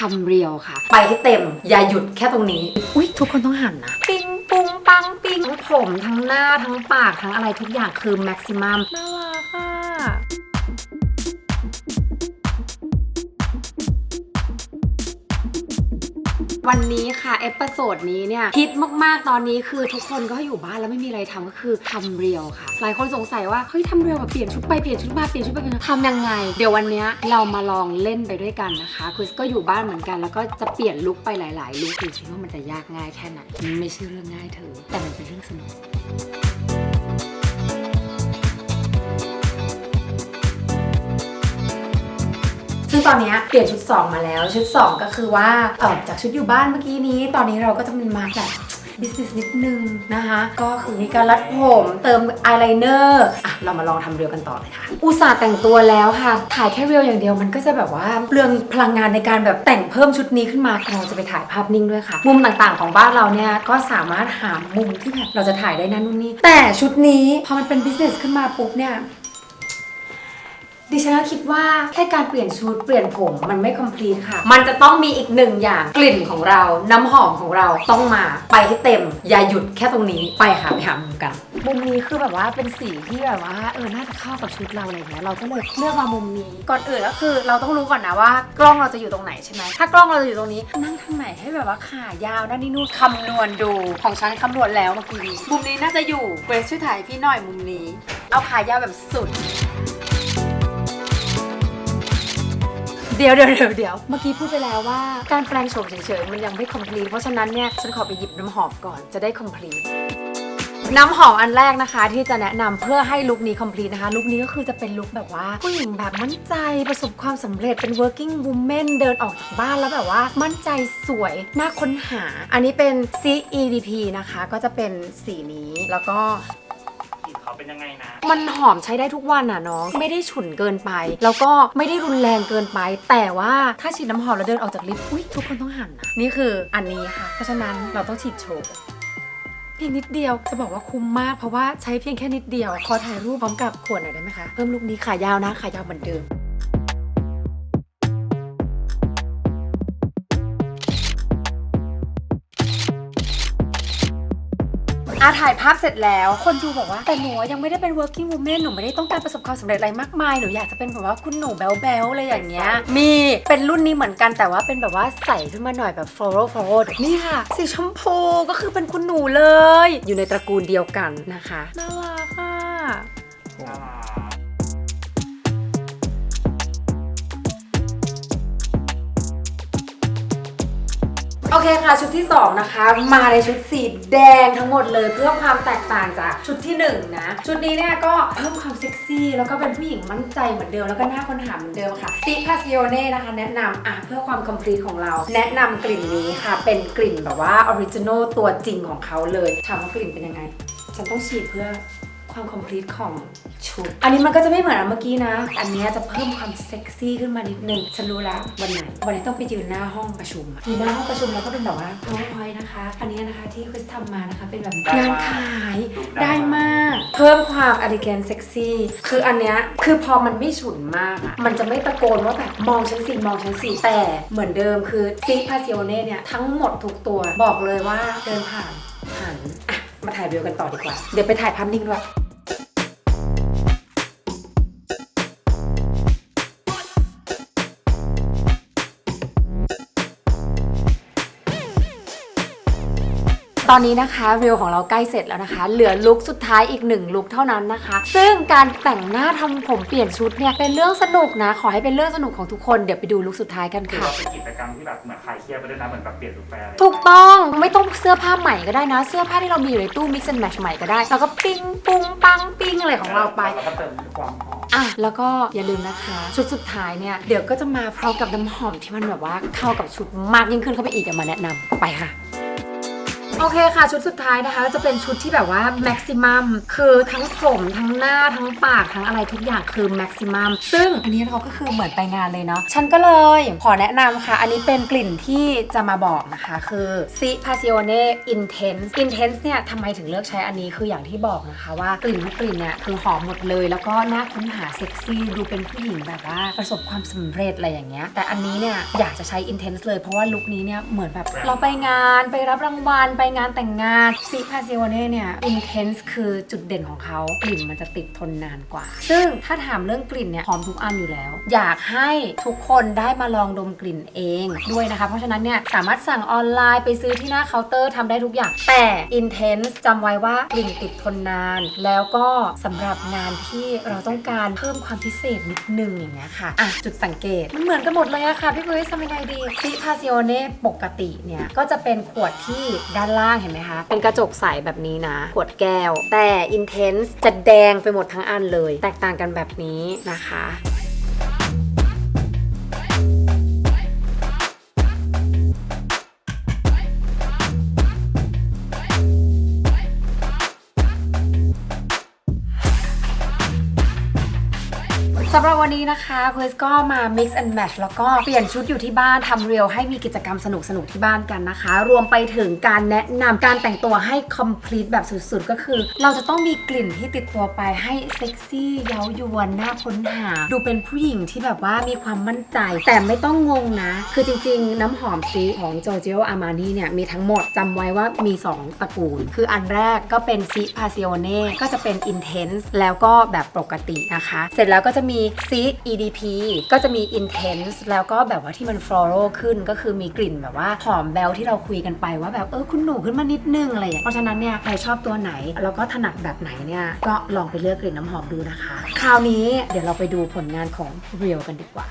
ทำเรียวค่ะ ไปให้เต็ม อย่าหยุดแค่ตรงนี้ อุ้ยทุกคนต้องหันนะ ปิงปุงปังปิงทั้งผมทั้งหน้าทั้งปากทั้งอะไรทุกอย่างคือแม็กซิมัมน่ารัก วันนี้ค่ะ เอพิโซดนี้เนี่ยฮิตมาก ๆ ตอนนี้คือทุกคนก็อยู่บ้านแล้วไม่มีอะไรทำก็คือทำเรียวค่ะ หลายคนสงสัยว่า เฮ้ยทำเรียวแบบเปลี่ยนชุดไปเปลี่ยนชุดมาเปลี่ยนชุดไปเปลี่ยนทำยังไง เดี๋ยววันนี้เรามาลองเล่นไปด้วยกันนะคะคือก็อยู่บ้านเหมือนกัน แล้วก็จะเปลี่ยนลุคไปหลาย ๆ ลุคดูซิว่ามันจะยากง่ายแค่ไหนมันไม่ใช่เรื่องง่ายเธอแต่มันเป็นเรื่องสนุก ซึ่งตอนนี้เปลี่ยนชุด 2 มาแล้ว ชุด 2 ก็คือว่าเออจากชุดอยู่บ้านเมื่อกี้นี้ ตอนนี้เราก็จะเป็นมาแบบ business นิดนึงนะคะ ก็คือมีการรัดผมเติมอายไลเนอร์อะเรามาลองทำเรียวกันต่อเลยค่ะ อุตส่าห์แต่งตัวแล้วค่ะ ถ่ายแค่เรียวอย่างเดียวมันก็จะแบบว่าเปลืองพลังงานในการแบบแต่งเพิ่มชุดนี้ขึ้นมาเราจะไปถ่ายภาพนิ่งด้วยค่ะ มุมต่างๆของบ้านเราเนี่ยก็สามารถหามุมที่แบบเราจะถ่ายได้นั่นนู่นนี่แต่ชุดนี้พอมันเป็น business ขึ้นมาปุ๊บเนี่ย ดิฉันก็คิดว่าแค่การเปลี่ยนชุดเปลี่ยนผมมันไม่ complete ค่ะ มันจะต้องมีอีกหนึ่งอย่างกลิ่นของเรา น้ำหอมของเราต้องมาไปให้เต็ม อย่าหยุดแค่ตรงนี้ไปค่ะไปหามุมกัน มุมนี้คือแบบว่าเป็นสีที่แบบว่าเออน่าจะเข้ากับชุดเราอะไรเงี้ยเราก็เลยเลือกมามุมนี้ก่อนอื่นก็คือ เราต้องรู้ก่อนนะว่า กล้องเราจะอยู่ตรงไหนใช่ไหมถ้ากล้องเราจะอยู่ตรงนี้นั่งทางไหนให้แบบว่าขายาวนั่นนี่นู่นคำนวณดูของฉันคำนวณแล้วเมื่อกี้มุมนี้น่าจะอยู่เกรซช่วยถ่ายพี่หน่อยมุมนี้ เอาขายาวแบบสุด เดี๋ยวเดี๋ยวเดี๋ยวเดี๋ยวเมื่อกี้พูดไปแล้วว่าการแปลงโฉมเฉยๆมันยังไม่ complete เพราะฉะนั้นเนี่ยฉันขอไปหยิบน้ำหอมก่อนจะได้ complete น้ำหอมอันแรกนะคะ ที่จะแนะนำเพื่อให้ลุคนี้ complete นะคะ ลุคนี้ก็คือจะเป็นลุคแบบว่า ผู้หญิงแบบมั่นใจประสบความสำเร็จเป็น working woman เดินออกจากบ้านแล้วแบบว่า มั่นใจสวยน่าค้นหา อันนี้เป็น CEDP นะคะ ก็จะเป็นสีนี้แล้วก็ เขาเป็นยังไงนะ มันหอมใช้ได้ทุกวันอะน้อง ไม่ได้ฉุนเกินไป แล้วก็ไม่ได้รุนแรงเกินไป แต่ว่าถ้าฉีดน้ำหอมแล้วเดินออกจากลิฟต์อุ้ยทุกคนต้องหันนะนี่คืออันนี้ค่ะ เพราะฉะนั้นเราต้องฉีดโชว์เพียงนิดเดียวจะบอกว่าคุ้มมากเพราะว่าใช้เพียงแค่นิดเดียวขอถ่ายรูปพร้อมกับขวดหน่อยได้ไหมคะเพิ่มลูกนี้ขายาวนะขายาวเหมือนเดิม อาถ่ายภาพเสร็จแล้ว คนดูบอกว่าแต่หนูยังไม่ได้เป็น working woman หนูไม่ได้ต้องการประสบความสำเร็จอะไรมากมาย หนูอยากจะเป็นแบบว่าคุณหนูแบ๊วๆอะไรอย่างเงี้ย มีเป็นรุ่นนี้เหมือนกันแต่ว่าเป็นแบบว่าใส่ขึ้นมาหน่อยแบบ floral floral นี่ค่ะ สีชมพูก็คือเป็นคุณหนูเลย อยู่ในตระกูลเดียวกันนะคะน่ารักอะ น่ารัก โอเคค่ะชุดที่ 2 นะคะ มาในชุดสีแดงทั้งหมดเลยเพื่อความแตกต่างจากชุดที่ 1 นะ ชุดนี้เนี่ยก็เพิ่มความเซ็กซี่ แล้วก็เป็นผู้หญิงมั่นใจเหมือนเดิมแล้วก็หน่าค้นหาเหมือนเดิมค่ะซีพาซิโอเน่นะคะ แนะนำอะเพื่อความคอมพลีทของเรา แนะนำกลิ่นนี้ค่ะ เป็นกลิ่นแบบว่าออริจินอลตัวจริงของเขาเลยถามว่ากลิ่นเป็นยังไง ฉันต้องฉีดเพื่อความคอมพลีทของ ชุด อันนี้มันก็จะไม่เหมือนอันเมื่อกี้นะ อันเนี้ยจะเพิ่มความเซ็กซี่ขึ้นมานิดนึง ฉันรู้แล้ววันไหน วันนี้ต้องไปยืนหน้าห้องประชุมอะยืนหน้าห้องประชุมแล้วก็เป็นแบบว่า powerpoint นะคะ อันนี้นะคะที่คริสทำมานะคะ เป็นแบบงานขายได้มาก เพิ่มความ elegant sexy คืออันเนี้ยคือพอมันไม่ฉุนมากอะมันจะไม่ตะโกนว่าแบบมองฉันสิมองฉันสิแต่เหมือนเดิมคือซิพาซิโอเน่เนี่ยทั้งหมดทุกตัวบอกเลยว่าเดินผ่านหันอะมาถ่ายวิวกันต่อดีกว่า เดี๋ยวไปถ่ายภาพนิ่งด้วย ตอนนี้นะคะเรียวของเราใกล้เสร็จแล้วนะคะ เหลือลุคสุดท้ายอีกหนึ่งลุคเท่านั้นนะคะ ซึ่งการแต่งหน้าทำผมเปลี่ยนชุดเนี่ยเป็นเรื่องสนุกนะ ขอให้เป็นเรื่องสนุกของทุกคนเดี๋ยวไปดูลุคสุดท้ายกันคือค่ะ เราเป็นกิจกรรมที่แบบเหมือนคลายเครียดไปด้วยนะเหมือนแบบเปลี่ยนลุคไปอะไรถูกต้องไม่ต้องเสื้อผ้าใหม่ก็ได้นะ เสื้อผ้าที่เรามีอยู่ในตู้ mix and match ใหม่ก็ได้ แล้วก็ปิ้งปุ้งปังปิ้งอะไรของเราไป แล้วก็เติมความหอมอะแล้วก็อย่าลืมนะคะ ชุดสุดท้ายเนี่ยเดี๋ยวก็จะมาพร้อมกับน้ำหอมที่มันแบบว่าเข้ากับชุดมากยิ่งขึ้นเข้าไปอีกอะมาแนะนำไปค่ะ โอเคค่ะ ชุดสุดท้ายนะคะจะเป็นชุดที่แบบว่าแม็กซิมัมคือทั้งผมทั้งหน้าทั้งปากทั้งอะไรทุกอย่างคือแม็กซิมัมซึ่งอันนี้เราก็คือเหมือนไปงานเลยเนาะฉันก็เลยขอแนะนำค่ะ อันนี้เป็นกลิ่นที่จะมาบอกนะคะคือ c p a s s i o n e Intense Intense เนี่ยทำไมถึงเลือกใช้อันนี้คืออย่างที่บอกนะคะว่ากลิ่นทุกกลิ่นเนี่ยคือหอมหมดเลย แล้วก็น่าค้นหาเซ็กซี่ดูเป็นผู้หญิงแบบว่าประสบความสำเร็จอะไรอย่างเงี้ยแต่อันนี้เนี่ยอยากจะใช้ Intense เลยเพราะว่าลุคนี้เนี่ยเหมือนแบบเราไปงานไปรับรางวัลไปงานแต่งงาน c p a s s i o n e เนี่ย Intense คือจุดเด่นของเขากลิ่นมันจะติดทนนานกว่า ซึ่งถ้าถามเรื่องกลิ่นเนี่ยหอมทุกอันอยู่แล้ว อยากให้ทุกคนได้มาลองดมกลิ่นเองด้วยนะคะ เพราะฉะนั้นเนี่ยสามารถสั่งออนไลน์ไปซื้อที่หน้าเคาน์เตอร์ทำได้ทุกอย่าง แต่ Intense จำไว้ว่ากลิ่นติดทนนาน แล้วก็สำหรับงานที่เราต้องการเพิ่มความพิเศษนิดนึงอย่างเงี้ยค่ะอะ จุดสังเกตมันเหมือนกันหมดเลยอะค่ะพี่ปุ้ยทำยังไงดีซิพาซิโอเน่ปกติเนี่ยก็จะเป็นขวดที่ด้านล่างเห็นไหมคะ เป็นกระจกใสแบบนี้นะ ขวดแก้ว แต่ Intense จะแดงไปหมดทั้งอันเลย แตกต่างกันแบบนี้นะคะ สำหรับวันนี้นะคะคุสก็มา mix and match แล้วก็เปลี่ยนชุดอยู่ที่บ้านทำเรียวให้มีกิจกรรมสนุกๆที่บ้านกันนะคะ รวมไปถึงการแนะนำการแต่งตัวให้ complete แบบสุดๆ ก็คือ เราจะต้องมีกลิ่นที่ติดตัวไปให้เซ็กซี่เย้ายวนน่าค้นหา ดูเป็นผู้หญิงที่แบบว่ามีความมั่นใจ แต่ไม่ต้องงงนะ คือจริงๆ น้ำหอมซีของ Giorgio Armani เนี่ยมีทั้งหมดจำไว้ว่ามี 2ตระกูล คืออันแรกก็เป็น C Passione ก็จะเป็น Intense แล้วก็แบบปกตินะคะ เสร็จแล้วก็จะมีี C EDP ก็จะมี Intense แล้วก็แบบว่าที่มัน floral ขึ้นก็คือมีกลิ่นแบบว่าหอมแบลที่เราคุยกันไปว่าแบบเออคุณหนูขึ้นมานิดนึงอะไรอย่างเงี้ยเพราะฉะนั้นเนี่ยใครชอบตัวไหน แล้วก็ถนัดแบบไหนเนี่ยก็ลองไปเลือกกลิ่นน้ำหอมดูนะคะ คราวนี้เดี๋ยวเราไปดูผลงานของ Real กันดีกว่า